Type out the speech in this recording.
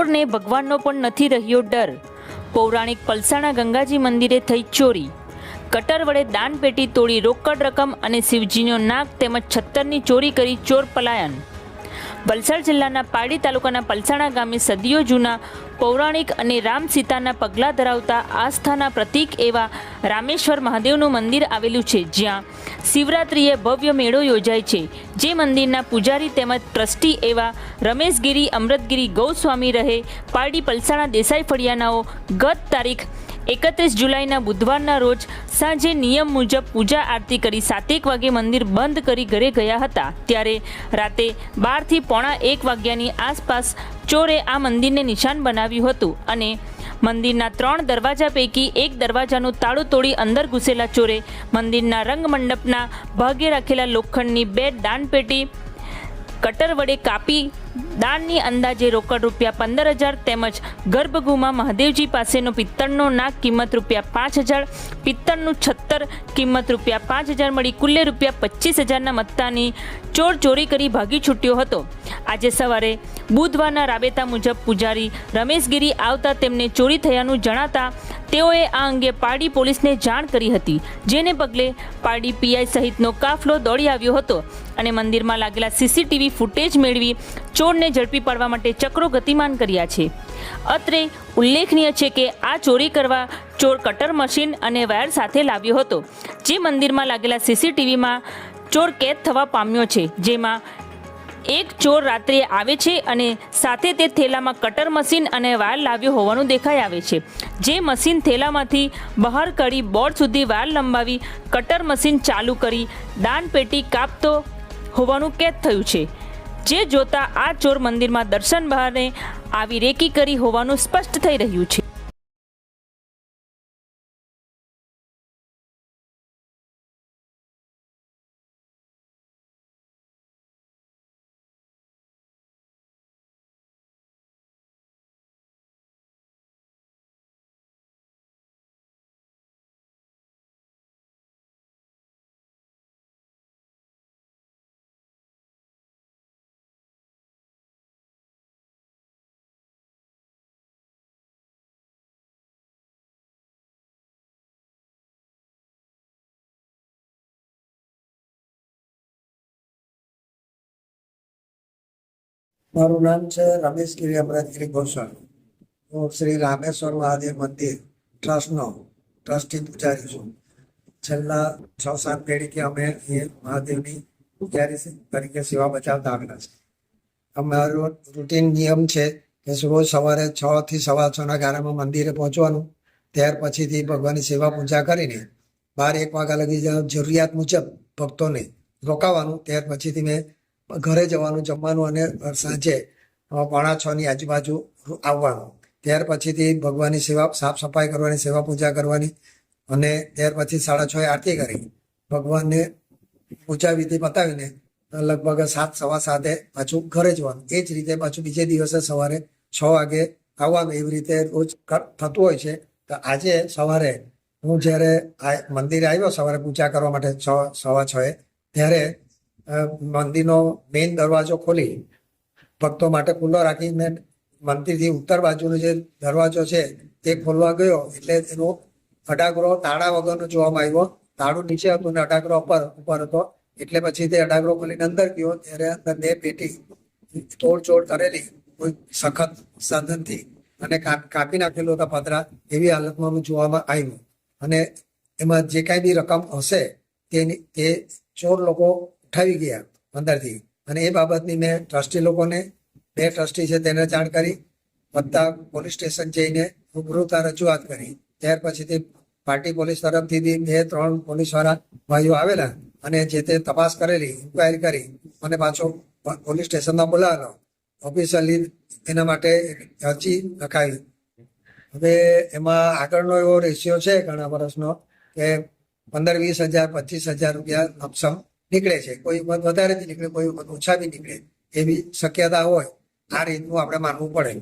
ચોરને ભગવાનનો પણ નથી રહ્યો ડર. પૌરાણિક પલસાણા ગંગાજી મંદિરે થઈ ચોરી. કટર વડે દાનપેટી તોડી રોકડ રકમ અને શિવજીનો નાક તેમજ છત્તરની ચોરી કરી ચોર પલાયન વલસાડ જિલ્લાના પારડી તાલુકાના પલસાણા ગામે સદીઓ જૂના પૌરાણિક અને રામ સીતાના પગલાં ધરાવતા આસ્થાના પ્રતીક એવા રામેશ્વર મહાદેવનું મંદિર આવેલું છે, જ્યાં શિવરાત્રિએ ભવ્ય મેળો યોજાય છે. જે મંદિરના પૂજારી તેમજ ટ્રસ્ટી એવા રમેશગીરી, અમૃતગીરી ગૌસ્વામી રહે. પારડી પલસાણા દેસાઈ ફળિયાનાઓ ગત તારીખ એકત્રીસ જુલાઈના બુધવારના રોજ સાંજે નિયમ મુજબ પૂજા આરતી કરી સાતેક વાગે મંદિર બંધ કરી ઘરે ગયા હતા. ત્યારે રાતે બારથી પોણા એક વાગ્યાની આસપાસ ચોરે આ મંદિરને નિશાન બનાવ્યું હતું અને મંદિરના ત્રણ દરવાજા પૈકી એક દરવાજાનું તાળું તોડી અંદર ઘૂસેલા ચોરે મંદિરના રંગમંડપના ભાગે રાખેલા લોખંડની બે દાનપેટી, કટર વડે કાપી દાનની અંદાજે રોકડ રૂપિયા પંદર હજાર તેમજ ગર્ભગૃહમાં મહાદેવજી પાસેનો પિત્તળનો નાક કિંમત રૂપિયા પાંચ હજાર, પિત્તળનું છત્તર કિંમત રૂપિયા પાંચ હજાર મળી કુલ્લે રૂપિયા પચીસ હજારના મત્તાની ચોર ચોરી કરી ભાગી છૂટ્યો હતો. આજે સવારે બુધવારના રાબેતા મુજબ પૂજારી રમેશગીરી આવતા તેમને ચોરી થયાનું જણાતા તેઓએ આ અંગે પારડી પોલીસને જાણ કરી હતી, જેને પગલે પારડી પીઆઈ સહિતનો કાફલો દોડી આવ્યો હતો અને મંદિરમાં લાગેલા સીસીટીવી ફૂટેજ મેળવી ચોરને ઝડપી પાડવા માટે ચક્રો ગતિમાન કર્યા છે. અત્રે ઉલ્લેખનીય છે કે આ ચોરી કરવા ચોર કટર મશીન અને વાયર સાથે લાવ્યો હતો, જે મંદિરમાં લાગેલા સીસીટીવીમાં ચોર કેદ થવા પામ્યો છે, જેમાં એક ચોર રાત્રે આવે છે અને સાથે તે થેલામાં કટર મશીન અને વાયર લાવ્યો હોવાનું દેખાઈ આવે છે. જે મશીન થેલામાંથી બહાર કાઢી બોર્ડ સુધી વાયર લંબાવી કટર મશીન ચાલુ કરી દાન પેટી કાપતો હોવાનું કેદ થયું છે. જે જોતા આ ચોર મંદિરમાં દર્શન બહારે આવી રેકી કરી હોવાનું સ્પષ્ટ થઈ રહ્યું છે. મારું નામ છે રમેશગીરી અમરતગીરી ગોસ્વામી હું શ્રી રામેશ્વર મહાદેવ મંદિર ટ્રસ્ટનો ટ્રસ્ટી પૂજારી છું. છેલ્લા છ સાત પેઢીથી અમે એ મહાદેવની પૂજારી તરીકે સેવા બચાવતા આવેલા છે અમારો રૂટીન નિયમ છે કે રોજ સવારે છ થી સવા છના ગારામાં મંદિરે પહોંચવાનું. ત્યાર પછીથી ભગવાનની સેવા પૂજા કરીને બાર એક વાગ્યા લગી જરૂરિયાત મુજબ ભક્તોને રોકાવાનું. ત્યાર પછીથી મેં ઘરે જવાનું, જમવાનું અને સાંજે પાણા છ ની આજુબાજુ આવવાનું. ત્યાર પછીથી ભગવાનની સેવા, સાફ સફાઈ કરવાની, સેવા પૂજા કરવાની અને ત્યાર પછી સાડા છ આરતી કરી. ભગવાનને પૂજા વિધિ પતાવીને લગભગ સાત, સવા સાતે પાછું ઘરે જવાનું. એ જ રીતે પાછું બીજે દિવસે સવારે છ વાગે આવવાનું. એવી રીતે રોજ થતું હોય છે. તો આજે સવારે હું જ્યારે મંદિરે આવ્યો સવારે પૂજા કરવા માટે છ, સવા છ ત્યારે મંદિરનો મેઇન દરવાજો ખોલી ભક્તો માટે ખુલ્લો રાખીને મંદિરથી ઉત્તર બાજુનો જે દરવાજો છે, તે ખોલવા ગયો. એટલે એનો અડાગરો તાળા વગરનો જોવામાં આવ્યો. તાળું નીચે હતું ને અડાગરો ઉપર ઉપર હતો. એટલે પછી તે અડાગરો ખોલીને અંદર ગયો. ત્યારે અંદર બે પેટી તોડચોડ કરેલી, કોઈ સખત સાધનથી. અને કાપી નાખેલું હતા પતરા એવી હાલતમાં જોવામાં આવ્યું. અને એમાં જે કાંઈ બી રકમ હશે, તેની, તે ચોર લોકો ઉઠાવી ગયા અંદરથી. અને એ બાબતની મેં ટ્રસ્ટી લોકોને, બે ટ્રસ્ટી છે તેને જાણ કરી વત્તા પોલીસ સ્ટેશન જઈને રૂબરૂતા રજૂઆત કરી. ત્યાર પછીથી પાર્ટી પોલીસ તરફથી બી ત્રણ પોલીસવાળા ભાઈઓ આવેલા અને જે તે તપાસ કરેલી ઇન્ક્વાયરી કરી અને પાછો પોલીસ સ્ટેશનમાં બોલાવેલો. ઓફિશિયલી એના માટે અરજી લખાવી. હવે એમાં આગળનો એવો રેશિયો છે ઘણા વર્ષનો કે પંદર, વીસ હજાર, પચીસ હજાર રૂપિયા લમસમ નીકળે છે. કોઈ મત વધારે બી નીકળે, કોઈ મત ઓછા બી નીકળે એવી શક્યતા હોય, આ રીતનું આપણે માનવું પડે.